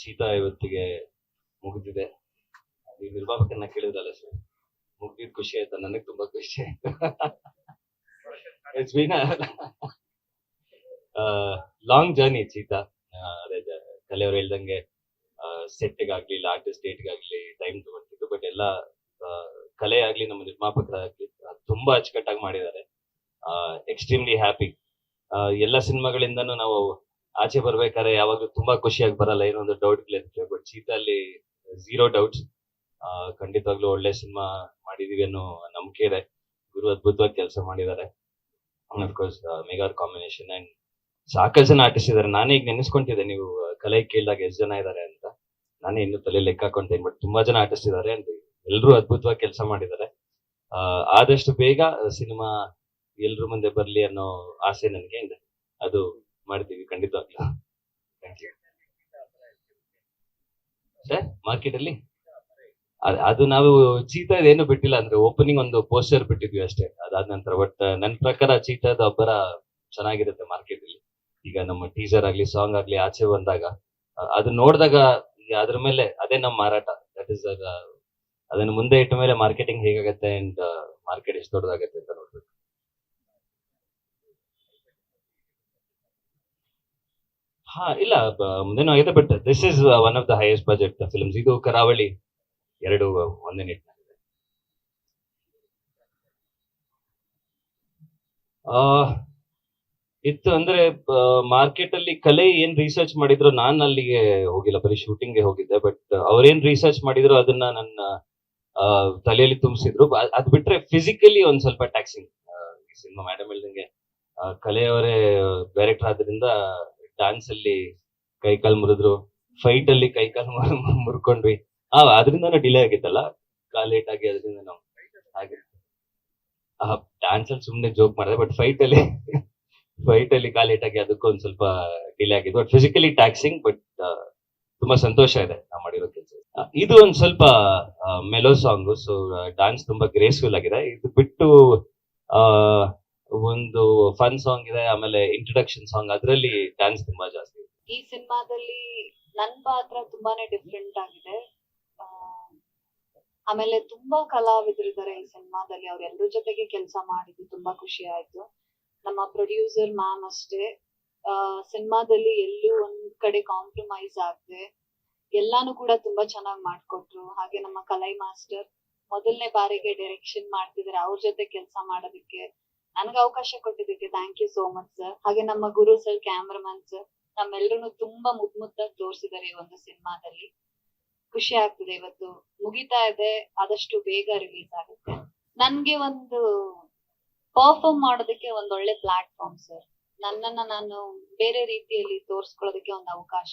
ಶೀತ ಇವತ್ತಿಗೆ ಮುಗಿದಿದೆ. ಈ ನಿರ್ಮಾಪಕನ್ನ ಕೇಳಿದ್ರಲ್ಲ ಸರ್? ಮುಗಿದ್ ಖುಷಿ ಆಯ್ತಾ? ನನಗೆ ತುಂಬಾ ಖುಷಿ ಆಯ್ತು. ಲಾಂಗ್ ಜರ್ನಿ ಚೀತಾ ಅದೇ ಕಲೆಯವ್ರು ಹೇಳ್ದಂಗೆ ಸೆಟ್ಗಾಗ್ಲಿ ಆರ್ಟಿಸ್ಟ್ ಡೇಟ್ಗಾಗ್ಲಿ ಟೈಮ್ ತಗೊಂಡಿದ್ದು ಬಟ್ ಎಲ್ಲ ಕಲೆ ಆಗ್ಲಿ ನಮ್ಮ ನಿರ್ಮಾಪಕರಾಗ್ಲಿ ತುಂಬಾ ಅಚ್ಚುಕಟ್ಟಾಗಿ ಮಾಡಿದ್ದಾರೆ. ಎಕ್ಸ್ಟ್ರೀಮ್ಲಿ ಹ್ಯಾಪಿ ಎಲ್ಲ ಸಿನಿಮಾಗಳಿಂದನೂ ನಾವು ಆಚೆ ಬರ್ಬೇಕಾದ್ರೆ ಯಾವಾಗ್ಲೂ ತುಂಬಾ ಖುಷಿಯಾಗಿ ಬರಲ್ಲ. ಏನೋ ಒಂದು ಡೌಟ್ಗಳಿರುತ್ತೆ ಬಟ್ ಚೀತಲ್ಲಿ ಝೀರೋ ಡೌಟ್ಸ್ ಖಂಡಿತವಾಗ್ಲೂ ಒಳ್ಳೆ ಸಿನಿಮಾ ಮಾಡಿದೀವಿ ಅನ್ನೋ ನಂಬಿಕೆ ಇದೆ. ಗುರು ಅದ್ಭುತವಾಗಿ ಕೆಲಸ ಮಾಡಿದ್ದಾರೆ. ಅಫ್ಕೋರ್ಸ್ ಮೆಗಾರ್ ಕಾಂಬಿನೇಷನ್ ಅಂಡ್ ಸಾಕಷ್ಟು ಜನ ಆಟಿಸಿದ್ದಾರೆ ನಾನೇ ಈಗ ನೆನೆಸ್ಕೊಂತಿದ್ದೆ. ನೀವು ಕಲೆ ಕೇಳಿದಾಗ ಎಷ್ಟು ಜನ ಇದ್ದಾರೆ ಅಂತ. ನಾನೇ ಇನ್ನು ತಲೆ ಲೆಕ್ಕ ಹಾಕೊಂತೇನೆ. ಬಟ್ ತುಂಬಾ ಜನ ಆರ್ಟಿಸ್ಟ್ ಇದಾರೆ ಅಂತ ಎಲ್ಲರೂ ಅದ್ಭುತವಾಗಿ ಕೆಲಸ ಮಾಡಿದ್ದಾರೆ. ಆದಷ್ಟು ಬೇಗ ಸಿನಿಮಾ ಎಲ್ರ ಮುಂದೆ ಬರ್ಲಿ ಅನ್ನೋ ಆಸೆ ನನಗೆ ಇದೆ. ಅದು ಮಾಡ್ತೀವಿ ಖಂಡಿತವಾಗ್ಲೂ ಸರ್ ಮಾರ್ಕೆಟ್ ಅಲ್ಲಿ? ಅದು ನಾವು ಚೀತಾ ಏನು ಬಿಟ್ಟಿಲ್ಲ ಅಂದ್ರೆ ಓಪನಿಂಗ್ ಒಂದು ಪೋಸ್ಟರ್ ಬಿಟ್ಟಿದ್ವಿ ಅಷ್ಟೇ. ಅದಾದ ನಂತರ ಬಟ್ ನನ್ನ ಪ್ರಕಾರ ಚೀತಾದ ಒಬ್ಬರ ಚೆನ್ನಾಗಿರುತ್ತೆ ಮಾರ್ಕೆಟ್ ಅಲ್ಲಿ. ಈಗ ನಮ್ಮ ಟೀಸರ್ ಆಗ್ಲಿ ಸಾಂಗ್ ಆಗ್ಲಿ ಆಚೆ ಬಂದಾಗ ಅದು ನೋಡಿದಾಗ ಅದ್ರ ಮೇಲೆ ಅದೇ ನಮ್ಮ ಮಾರಾಟ. ದಟ್ ಇಸ್ ಅದನ್ನ ಮುಂದೆ ಇಟ್ಟ ಮೇಲೆ ಮಾರ್ಕೆಟಿಂಗ್ ಹೇಗಾಗತ್ತೆ ಅಂಡ್ ಮಾರ್ಕೆಟ್ ಎಷ್ಟು ದೊಡ್ಡದಾಗತ್ತೆ ಅಂತ ಹಾ ಇಲ್ಲ ಮುಂದೇನೂ ಆಗಿದೆ but this is one of the highest budget films ಇದು ಕರಾವಳಿ ಎರಡು ಒಂದೇ ನಿಟ್ಟಿನಲ್ಲಿದೆ ಆ, ಇತ್ತು ಅಂದ್ರೆ ಮಾರ್ಕೆಟ್ ಅಲ್ಲಿ ಕಲೆ ಏನ್ ರಿಸರ್ಚ್ ಮಾಡಿದ್ರು ನಾನ್ ಅಲ್ಲಿಗೆ ಹೋಗಿಲ್ಲ. ಬರೀ ಶೂಟಿಂಗ್ಗೆ ಹೋಗಿದ್ದೆ ಬಟ್ ಅವ್ರೇನ್ ರಿಸರ್ಚ್ ಮಾಡಿದ್ರು ಅದನ್ನ ನನ್ನ ತಲೆಯಲ್ಲಿ ತುಂಬಿಸಿದ್ರು. ಅದ್ ಬಿಟ್ರೆ ಫಿಸಿಕಲಿ ಒಂದ್ ಸ್ವಲ್ಪ ಟ್ಯಾಕ್ಸಿಂಗ್ ಸಿನಿಮಾ ಮೇಡಮ್ ಹೇಳ್ದಂಗೆ ಕಲೆಯವರೇ ಡೈರೆಕ್ಟರ್ ಆದ್ರಿಂದ ಡಾನ್ಸ್ ಅಲ್ಲಿ ಕೈ ಕಾಲ್ ಮುರಿದ್ರು ಫೈಟ್ ಅಲ್ಲಿ ಕೈ ಕಾಲ್ ಮುರ್ಕೊಂಡ್ವಿ. ಆ ಅದರಿಂದ ಡಿಲೇ ಆಗಿತ್ತಲ್ಲ? ಲೇಟ್ ಆಗಿ ಅದರಿಂದ ನಾವು ಹಾಗೆ ಡ್ಯಾನ್ಸ್ ಅಲ್ಲಿ ಸುಮ್ನೆ ಜೋಕ್ ಮಾಡಿದೆ ಬಟ್ ಫೈಟ್ ಅಲ್ಲಿ ಫೈಟ್ ಅಲ್ಲಿ ಲೇಟ್ ಆಗಿ ಅದಕ್ಕೂ ಒಂದ್ ಸ್ವಲ್ಪ ಡಿಲೇ ಆಗಿದ್ದು ಬಟ್ ಫಿಸಿಕಲಿ ಟ್ಯಾಕ್ಸಿಂಗ್ ಬಟ್ ತುಂಬಾ ಸಂತೋಷ ಇದೆ ನಾವು ಮಾಡಿರೋ ಕೆಲಸ. ಇದು ಒಂದ್ ಸ್ವಲ್ಪ ಮೆಲೋ ಸಾಂಗ್ ಸೊ ಡಾನ್ಸ್ ತುಂಬಾ ಗ್ರೇಸ್ಫುಲ್ ಆಗಿದೆ. ಇದು ಬಿಟ್ಟು, ಆ ಒಂದು ಫನ್ ಸಾಂಗ್ ಇದೆ, ಆಮೇಲೆ ಇಂಟ್ರೊಡಕ್ಷನ್ ಸಾಂಗ್ ಅದರಲ್ಲಿ ಡ್ಯಾನ್ಸ್ ತುಂಬಾ ಜಾಸ್ತಿ ಈ ಸಿನಿಮಾದಲ್ಲಿ ನನ್ ಪಾತ್ರ ತುಂಬಾನೇ ಡಿಫ್ರೆಂಟ್ ಆಗಿದೆ. ಆಮೇಲೆ ತುಂಬಾ ಕಲಾವಿದರಿದ್ದಾರೆ ಈ ಸಿನಿಮಾದಲ್ಲಿ. ಅವ್ರೆಲ್ರ ಜೊತೆಗೆ ಕೆಲಸ ಮಾಡಿದ್ದು ತುಂಬಾ ಖುಷಿ ಆಯ್ತು. ನಮ್ಮ ಪ್ರೊಡ್ಯೂಸರ್ ಮ್ಯಾಮ್ ಅಷ್ಟೇ. ಸಿನಿಮಾದಲ್ಲಿ ಎಲ್ಲೂ ಒಂದ್ ಕಡೆ ಕಾಂಪ್ರಮೈಸ್ ಆಗದೆ, ಎಲ್ಲಾನು ಕೂಡ ತುಂಬಾ ಚೆನ್ನಾಗಿ ಮಾಡ್ಕೊಟ್ರು. ಹಾಗೆ ನಮ್ಮ ಕಲೈ ಮಾಸ್ಟರ್ ಮೊದಲನೇ ಬಾರಿಗೆ ಡೈರೆಕ್ಷನ್ ಮಾಡ್ತಿದ್ದಾರೆ ಅವ್ರ ಜೊತೆ ಕೆಲಸ ಮಾಡೋದಕ್ಕೆ ನನ್ಗೆ ಅವಕಾಶ ಕೊಟ್ಟಿದ್ದಕ್ಕೆ thank you so much sir ಹಾಗೆ ನಮ್ಮ ಗುರು ಸರ್ ಕ್ಯಾಮ್ರಾಮನ್ ಸರ್ ನಮ್ಮೆಲ್ಲರೂ ತುಂಬಾ ಮುದ್ ಮುದ್ದಾಗಿ ತೋರಿಸಿದ್ದಾರೆ ಈ ಒಂದು ಸಿನಿಮಾದಲ್ಲಿ. ಖುಷಿ ಆಗ್ತಿದೆ ಇವತ್ತು. ಮುಗಿತಾ ಇದೆ, ಆದಷ್ಟು ಬೇಗ ರಿಲೀಸ್ ಆಗುತ್ತೆ. ನನ್ಗೆ ಒಂದು ಪರ್ಫಾರ್ಮ್ ಮಾಡೋದಕ್ಕೆ ಒಂದ್ ಒಳ್ಳೆ ಪ್ಲಾಟ್ಫಾರ್ಮ್ ಸರ್ ನನ್ನನ್ನ ನಾನು ಬೇರೆ ರೀತಿಯಲ್ಲಿ ತೋರಿಸ್ಕೊಳ್ಳೋದಕ್ಕೆ ಒಂದು ಅವಕಾಶ